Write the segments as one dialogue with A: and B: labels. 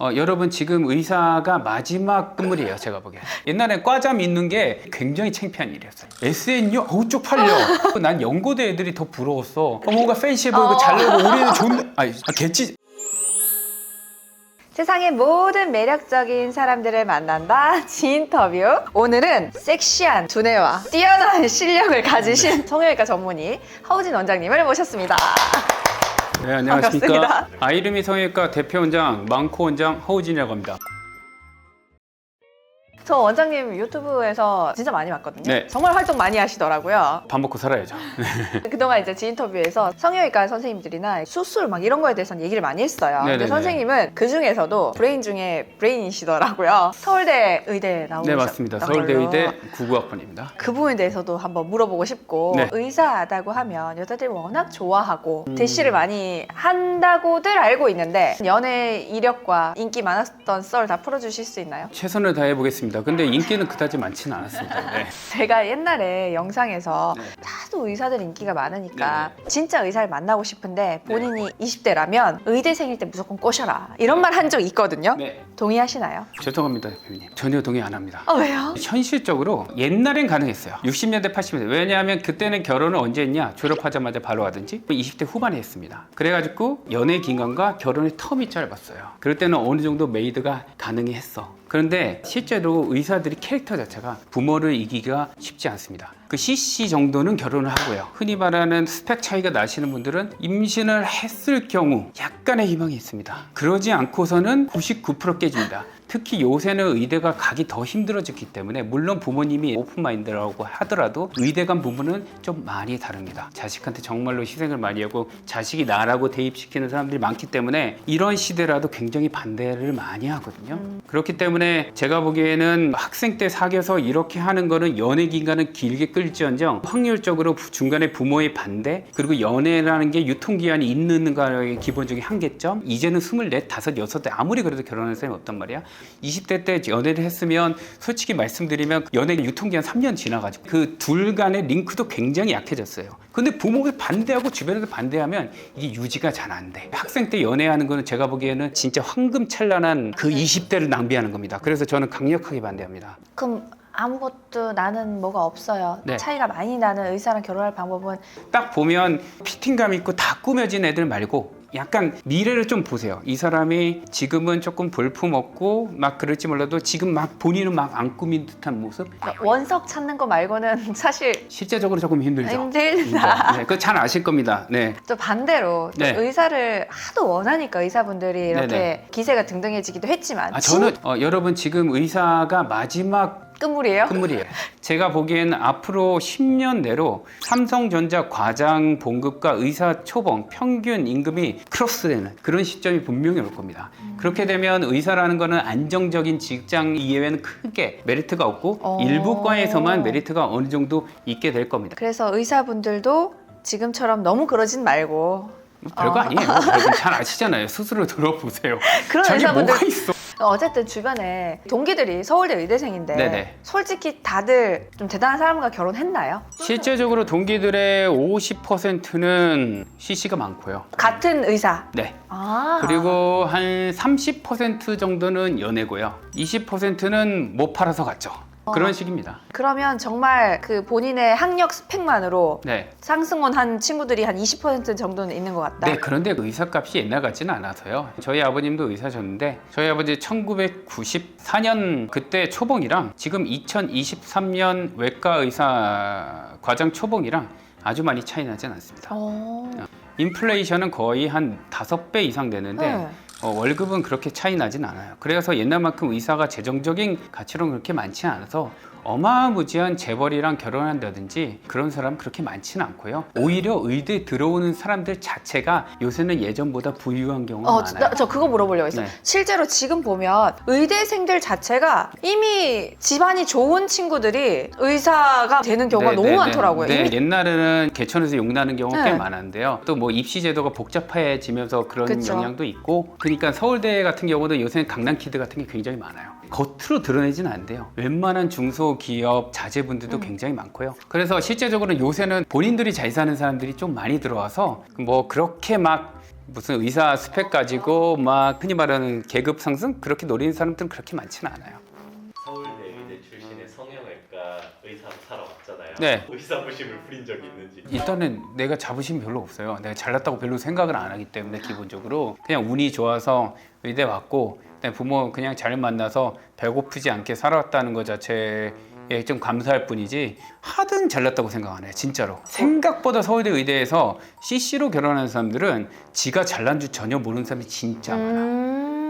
A: 어, 여러분 지금 의사가 마지막 끝물이에요 제가 보기엔. 옛날에 과잠 있는 게 굉장히 창피한 일이었어요. SNU 어우 쪽팔려. 난 연고대 애들이 더 부러웠어. 어, 뭔가 팬시해 보이고
B: 어.
A: 잘 나오고 우리는 좋은 아니 아, 개찌
B: 세상의 모든 매력적인 사람들을 만난다 지인터뷰. 오늘은 섹시한 두뇌와 뛰어난 실력을 가지신 성형외과 전문의 하우진 원장님을 모셨습니다
A: 네 안녕하십니까
B: 반갑습니다.
A: 아이름이 성형외과 대표 원장 망코 원장 허우진이라고 합니다
B: 저 원장님 유튜브에서 진짜 많이 봤거든요
A: 네.
B: 정말 활동 많이 하시더라고요
A: 밥 먹고 살아야죠
B: 그동안 이제 지인터뷰에서 성형외과 선생님들이나 수술 막 이런 거에 대해서는 얘기를 많이 했어요. 근데
A: 네네네.
B: 선생님은 그 중에서도 브레인 중에 브레인이시더라고요. 서울대 의대 나오셨던
A: 네 맞습니다 서울대 의대 99학번입니다
B: 그 부분에 대해서도 한번 물어보고 싶고
A: 네.
B: 의사다고 하면 여자들이 워낙 좋아하고
A: 음.
B: 대시를 많이 한다고들 알고 있는데 연애 이력과 인기 많았던 썰 다 풀어주실 수 있나요?
A: 최선을 다해 보겠습니다 근데 인기는 그다지 많지는 않았습니다 네.
B: 제가 옛날에 영상에서
A: 네.
B: 다도 의사들 인기가 많으니까 진짜 의사를 만나고 싶은데 본인이 20대라면 의대생일 때 무조건 꼬셔라 이런 말 한 적 있거든요.
A: 네.
B: 동의하시나요?
A: 죄송합니다 대표님 전혀 동의 안 합니다
B: 어 왜요?
A: 현실적으로 옛날엔 가능했어요. 60년대, 80년대. 왜냐하면 그때는 결혼을 언제 했냐? 졸업하자마자 바로 하든지 20대 후반에 했습니다. 그래가지고 연애 기간과 결혼의 텀이 짧았어요. 그럴 때는 어느 정도 메이드가 가능해 했어. 그런데 실제로 의사들이 캐릭터 자체가 부모를 이기기가 쉽지 않습니다. 그 CC 정도는 결혼을 하고요. 흔히 말하는 스펙 차이가 나시는 분들은 임신을 했을 경우 약간의 희망이 있습니다. 그러지 않고서는 99% 깨집니다. 특히 요새는 의대가 가기 더 힘들어졌기 때문에 물론 부모님이 오픈마인드라고 하더라도 의대 간 부분은 좀 많이 다릅니다. 자식한테 정말로 희생을 많이 하고 자식이 나라고 대입시키는 사람들이 많기 때문에 이런 시대라도 굉장히 반대를 많이 하거든요. 그렇기 때문에 제가 보기에는 학생 때 사귀어서 이렇게 하는 거는 연애 기간은 길게 끌지언정 확률적으로 부- 중간에 부모의 반대 그리고 연애라는 게 유통기한이 있는가의 기본적인 한계점 이제는 스물넷 다섯 여섯 대 아무리 그래도 결혼하는 사람이 없단 말이야 20대 때 연애를 했으면 솔직히 말씀드리면 연애 유통기한 3년 지나가지고 그 둘 간의 링크도 굉장히 약해졌어요. 근데 부모가 반대하고 주변에서 반대하면 이게 유지가 잘 안 돼. 학생 때 연애하는 거는 제가 보기에는 진짜 황금찬란한 그 20대를 낭비하는 겁니다. 그래서 저는 강력하게 반대합니다.
B: 그럼 아무것도 나는 뭐가 없어요.
A: 네.
B: 차이가 많이 나는 의사랑 결혼할 방법은?
A: 딱 보면 피팅감 있고 다 꾸며진 애들 말고 약간 미래를 좀 보세요. 이 사람이 지금은 조금 볼품 없고 막 그럴지 몰라도 지금 막 본인은 막 안 꾸민 듯한 모습
B: 그러니까 원석 찾는 거 말고는 사실
A: 실제적으로 조금 힘들죠.
B: 힘들다.
A: 네, 그거 잘 아실 겁니다. 네.
B: 또 반대로 또
A: 네.
B: 의사를 하도 원하니까 의사분들이 이렇게
A: 네네.
B: 기세가 등등해지기도 했지만
A: 아, 저는 어, 여러분 지금 의사가 마지막
B: 끝물이에요?
A: 끝물이에요. 제가 보기엔 앞으로 10년 내로 삼성전자 과장 봉급과 의사 초봉 평균 임금이 크로스되는 그런 시점이 분명히 올 겁니다. 그렇게 되면 의사라는 거는 안정적인 직장 이외에는 크게 메리트가 없고
B: 어.
A: 일부 과에서만 메리트가 어느 정도 있게 될 겁니다.
B: 그래서 의사분들도 지금처럼 너무 그러진 말고
A: 뭐 별거
B: 어.
A: 아니에요. 여러분 잘 아시잖아요. 스스로 들어보세요.
B: 그런
A: 자기
B: 의사분들
A: 뭐가 있어?
B: 어쨌든 주변에 동기들이 서울대 의대생인데
A: 네네.
B: 솔직히 다들 좀 대단한 사람과 결혼했나요?
A: 실제적으로 동기들의 50%는 CC가 많고요.
B: 같은 의사.
A: 네.
B: 아
A: 그리고 한 30% 정도는 연애고요. 20%는 못 팔아서 갔죠. 그런 식입니다.
B: 그러면 정말 그 본인의 학력 스펙만으로
A: 네.
B: 상승원 한 친구들이 한 20% 정도는 있는 것 같다.
A: 네, 그런데 그 의사값이 옛날 같지는 않아서요. 저희 아버님도 의사셨는데 저희 아버지 1994년 그때 초봉이랑 지금 2023년 외과 의사 과장 초봉이랑 아주 많이 차이 나진 않습니다.
B: 어...
A: 인플레이션은 거의 한 다섯 배 이상 되는데
B: 네.
A: 어, 월급은 그렇게 차이 나진 않아요. 그래서 옛날만큼 의사가 재정적인 가치로는 그렇게 많지는 않아서 어마무지한 재벌이랑 결혼한다든지 그런 사람 그렇게 많지는 않고요. 오히려 의대 들어오는 사람들 자체가 요새는 예전보다 부유한 경우가
B: 어,
A: 많아요.
B: 나, 저 그거 물어보려고 했어요.
A: 네.
B: 실제로 지금 보면 의대생들 자체가 이미 집안이 좋은 친구들이 의사가 되는 경우가
A: 네,
B: 너무
A: 네,
B: 많더라고요.
A: 네,
B: 이미
A: 네, 옛날에는 개천에서 용나는 경우가
B: 네.
A: 꽤 많았는데요. 또 뭐 입시 제도가 복잡해지면서 그런
B: 그쵸.
A: 영향도 있고, 그러니까 서울대 같은 경우도 요새는 강남 키드 같은 게 굉장히 많아요. 겉으로 드러내지는 않대요. 웬만한 중소기업 자제분들도
B: 음.
A: 굉장히 많고요. 그래서 실제적으로 요새는 본인들이 잘 사는 사람들이 좀 많이 들어와서 뭐 그렇게 막 무슨 의사 스펙 가지고 막 흔히 말하는 계급 상승 그렇게 노리는 사람들은 그렇게 많지는 않아요. 네.
C: 의사 부심을 부린 적이 있는지.
A: 일단은 내가 자부심이 별로 없어요. 내가 잘났다고 별로 생각을 안 하기 때문에 기본적으로 그냥 운이 좋아서 의대 왔고 부모 그냥 잘 만나서 배고프지 않게 살아왔다는 것 자체에 좀 감사할 뿐이지 하든 잘났다고 생각 안 해요. 진짜로. 생각보다 서울대 의대에서 CC로 결혼하는 사람들은 지가 잘난 줄 전혀 모르는 사람이 진짜 많아.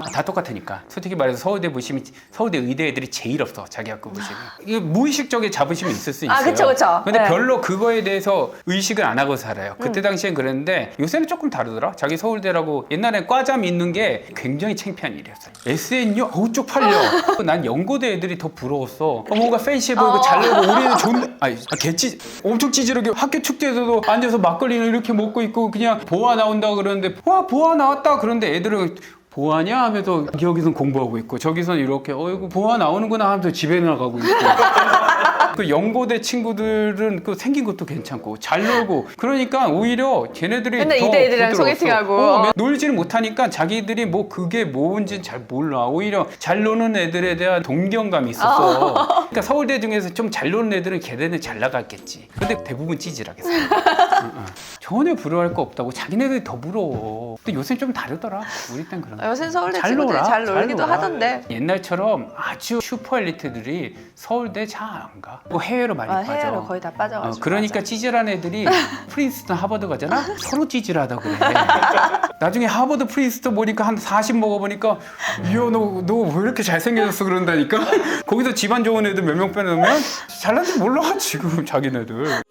B: 음.
A: 아, 다 똑같으니까. 솔직히 말해서 서울대 보시면 서울대 의대 애들이 제일 없어. 자기 학교 보시면. 이게 무의식적인 자부심이 있을 수 있어요.
B: 아, 그쵸, 그쵸.
A: 근데
B: 네.
A: 별로 그거에 대해서 의식을 안 하고 살아요. 그때 당시엔 그랬는데 요새는 조금 다르더라. 자기 서울대라고 옛날에 과잠 있는 게 굉장히 창피한 일이었어요. SN요? 어우 쪽팔려. 난 연고대 애들이 더 부러웠어. 어, 뭔가 팬시해 보이고
B: 어.
A: 잘 나고 우리는 존 아니 아, 개찌 엄청 찌질하게 학교 축제에서도 앉아서 막걸리는 이렇게 먹고 있고 그냥 보아 나온다 그러는데 와 보아 나왔다 그런데 애들은 보아냐 하면서 여기선 공부하고 있고 저기선 이렇게 어이구 보아 나오는구나 하면서 집에 나가고 있고 그 연고대 친구들은 그 생긴 것도 괜찮고 잘 놀고 그러니까 오히려 걔네들이
B: 맨날
A: 더
B: 이대 애들이랑
A: 부드러웠어.
B: 소개팅하고.
A: 어, 맨- 놀지를 못하니까 자기들이 뭐 그게 뭔지는 잘 몰라 오히려 잘 노는 애들에 대한 동경감이 있었어 그러니까 서울대 중에서 좀 잘 노는 애들은 걔네는 잘 나갔겠지 근데 대부분 찌질하겠어 응, 응. 전혀 부러워할 거 없다고 자기네들이 더 부러워 근데 요새 좀 다르더라 우리 땐 그런 거
B: 요새 서울대
A: 잘
B: 친구들이
A: 놀아.
B: 잘 놀기도
A: 놀아.
B: 하던데.
A: 옛날처럼 아주 슈퍼 엘리트들이 서울대 잘 안 가. 뭐 해외로 많이
B: 아,
A: 빠져.
B: 해외로 거의 다 빠져가지고.
A: 어, 그러니까
B: 맞아.
A: 찌질한 애들이 프린스턴 하버드 가잖아? 서로 찌질하다 그래. 나중에 하버드 프린스턴 보니까 한 40 먹어보니까 이야 너너 왜 이렇게 잘생겨졌어 그런다니까? 거기서 집안 좋은 애들 몇 명 빼놓으면 잘난 줄 몰라 지금 자기네들.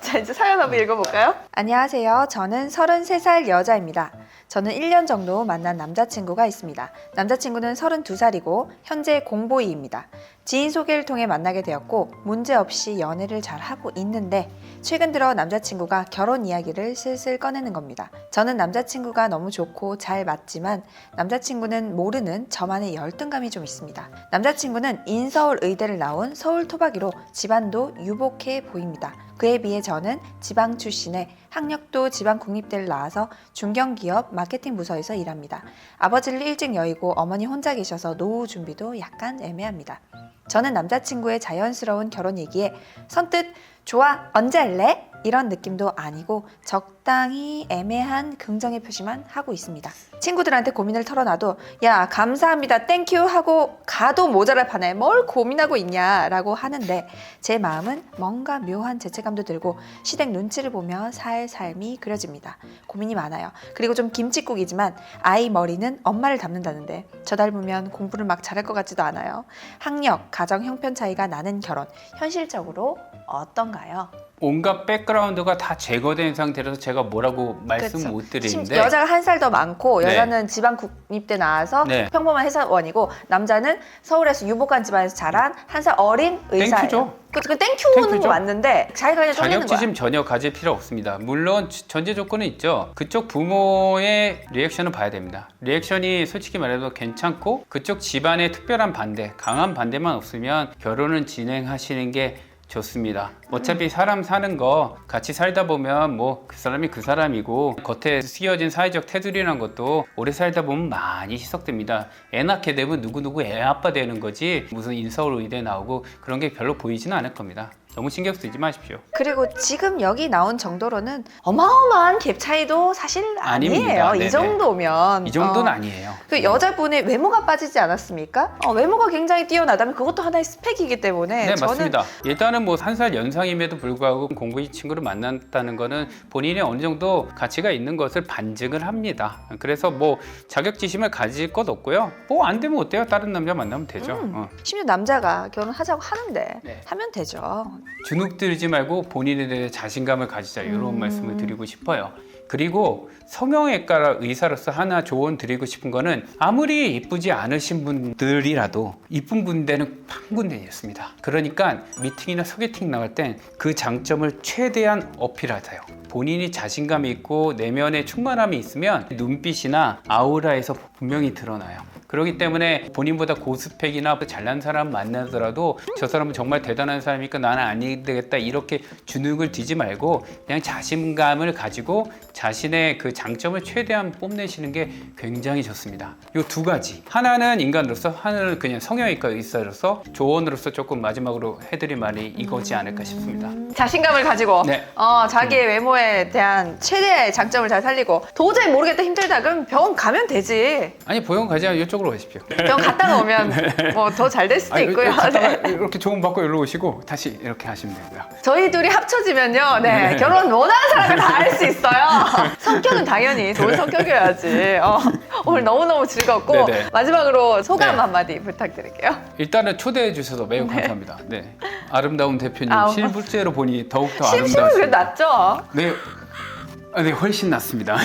B: 자, 이제 사연 한번 읽어볼까요? 안녕하세요. 저는 33살 여자입니다. 저는 1년 정도 만난 남자친구가 있습니다. 남자친구는 32살이고 현재 공보이입니다. 지인 소개를 통해 만나게 되었고 문제없이 연애를 잘 하고 있는데 최근 들어 남자친구가 결혼 이야기를 슬슬 꺼내는 겁니다. 저는 남자친구가 너무 좋고 잘 맞지만 남자친구는 모르는 저만의 열등감이 좀 있습니다. 남자친구는 인서울 의대를 나온 서울 토박이로 집안도 유복해 보입니다. 그에 비해 저는 지방 출신의 학력도 지방 국립대를 나와서 중견기업 마케팅 부서에서 일합니다. 아버지를 일찍 여의고 어머니 혼자 계셔서 노후 준비도 약간 애매합니다. 저는 남자친구의 자연스러운 결혼 얘기에 선뜻 좋아 언제 할래? 이런 느낌도 아니고 적당히 애매한 긍정의 표시만 하고 있습니다. 친구들한테 고민을 털어놔도 야 감사합니다 땡큐 하고 가도 모자랄 판에 뭘 고민하고 있냐라고 하는데 제 마음은 뭔가 묘한 죄책감도 들고 시댁 눈치를 보며 살 삶이 그려집니다. 고민이 많아요. 그리고 좀 김칫국이지만 아이 머리는 엄마를 닮는다는데 저 닮으면 공부를 막 잘할 것 같지도 않아요. 학력, 가정 형편 차이가 나는 결혼 현실적으로 어떤가요?
A: 온갖 백그라운드가 다 제거된 상태라서 제가 뭐라고 말씀
B: 그쵸.
A: 못
B: 심-
A: 드리는데
B: 여자가 한 살 더 많고
A: 네.
B: 여자는 지방 국립대 나와서
A: 네.
B: 평범한 회사원이고 남자는 서울에서 유복한 집안에서 자란 한 살 어린 의사예요.
A: 땡큐죠.
B: 그, 그 땡큐는
A: 땡큐죠.
B: 맞는데 자기가 그냥 쫄리는 거야.
A: 자격지심 전혀 가질 필요 없습니다. 물론 지- 전제 조건은 있죠. 그쪽 부모의 리액션은 봐야 됩니다. 리액션이 솔직히 말해서 괜찮고 그쪽 집안의 특별한 반대, 강한 반대만 없으면 결혼은 진행하시는 게 좋습니다. 어차피 사람 사는 거 같이 살다 보면 뭐 그 사람이 그 사람이고 겉에 쓰여진 사회적 테두리라는 것도 오래 살다 보면 많이 희석됩니다. 애 낳게 되면 누구누구 애 아빠 되는 거지 무슨 인서울 의대 나오고 그런 게 별로 보이지는 않을 겁니다. 너무 신경 쓰지 마십시오.
B: 그리고 지금 여기 나온 정도로는 어마어마한 갭 차이도 사실 아니에요.
A: 아닙니다.
B: 이
A: 네네.
B: 정도면
A: 이 정도는
B: 어.
A: 아니에요.
B: 그 여자분의 외모가 빠지지 않았습니까? 어, 외모가 굉장히 뛰어나다면 그것도 하나의 스펙이기 때문에
A: 네,
B: 저는
A: 맞습니다. 일단은 뭐 한 살 연상임에도 불구하고 공부이 친구를 만났다는 거는 본인이 어느 정도 가치가 있는 것을 반증을 합니다. 그래서 뭐 자격지심을 가질 것 없고요. 뭐 안 되면 어때요? 다른 남자 만나면 되죠.
B: 음.
A: 어.
B: 심지어 남자가 결혼하자고 하는데
A: 네.
B: 하면 되죠.
A: 주눅 들지 말고 본인에 대해 자신감을 가지자 이런
B: 음.
A: 말씀을 드리고 싶어요. 그리고 성형외과 의사로서 하나 조언 드리고 싶은 거는 아무리 이쁘지 않으신 분들이라도 이쁜 군대는 한 군데였습니다. 그러니까 미팅이나 소개팅 나갈 땐 그 장점을 최대한 어필하세요. 본인이 자신감이 있고 내면에 충만함이 있으면 눈빛이나 아우라에서 분명히 드러나요. 그렇기 때문에 본인보다 고스펙이나 잘난 사람 만나더라도 저 사람은 정말 대단한 사람이니까 나는 아니 되겠다 이렇게 주눅을 뒤지 말고 그냥 자신감을 가지고 자신의 그 장점을 최대한 뽐내시는 게 굉장히 좋습니다. 이 두 가지. 하나는 인간으로서, 하나는 그냥 성형외과 의사로서 조언으로서 조금 마지막으로 해드릴 말이 이거지 않을까 싶습니다.
B: 자신감을 가지고
A: 네.
B: 어, 자기의 외모에 대한 최대의 장점을 잘 살리고 도저히 모르겠다 힘들다 그럼 병원 가면 되지.
A: 아니 보형 가지 않고 이쪽으로 오십시오.
B: 병원 갔다가 오면 뭐 더 잘 될 수도
A: 아니,
B: 있고요.
A: 갔다가
B: 네.
A: 이렇게 좋은 받고 여기로 오시고 다시 이렇게 하시면 되고요.
B: 저희 둘이 합쳐지면요, 네, 결혼 원하는 사람을 다할수 있어요. 성격은 당연히 좋은 성격이어야지. 어, 오늘 너무너무 즐겁고,
A: 네 네.
B: 마지막으로 소감
A: 네.
B: 한마디 부탁드릴게요.
A: 일단은 초대해 주셔서 매우 감사합니다. 네. 아름다운 대표님
B: 아우.
A: 실물제로 보니 더욱더
B: 그래도
A: 아름다우시고
B: 낫죠?
A: 네. 아, 네, 훨씬 낫습니다.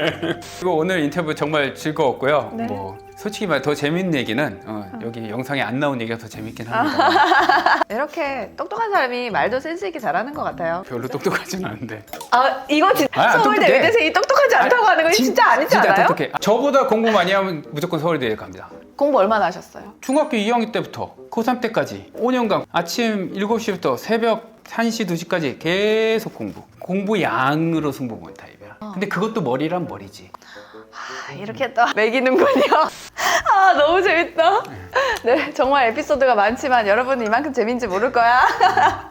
A: 그리고 오늘 인터뷰 정말 즐거웠고요.
B: 네.
A: 뭐 솔직히 말 더 재밌는 얘기는 어, 여기 영상에 안 나온 얘기가 더 재밌긴 합니다.
B: 이렇게 똑똑한 사람이 말도 센스 있게 잘하는 것 같아요.
A: 별로 똑똑하진 않은데.
B: 아, 이거 진짜
A: 아, 안
B: 서울대
A: 똑똑해.
B: 의대생이 똑똑하지 않다고 하는 건
A: 진-
B: 진짜 아니지
A: 진짜
B: 않아요?
A: 똑똑해. 저보다 공부 많이 하면 무조건 서울대에 갑니다.
B: 공부 얼마나 하셨어요?
A: 중학교 2학년 때부터 고3 때까지 5년간 아침 7시부터 새벽 1시, 2시까지 계속 공부. 공부 양으로 승부 보는 타입이야. 근데 그것도 머리란 머리지.
B: 아, 이렇게 또 매기는군요. 아, 너무 재밌다. 네, 정말 에피소드가 많지만 여러분은 이만큼 재밌는지 모를 거야.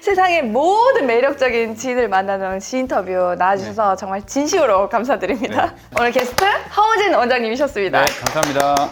B: 세상의 모든 매력적인 지인을 만나는 지인터뷰 나와주셔서 정말 진심으로 감사드립니다.
A: 네.
B: 오늘 게스트 허우진 원장님이셨습니다.
A: 네, 감사합니다.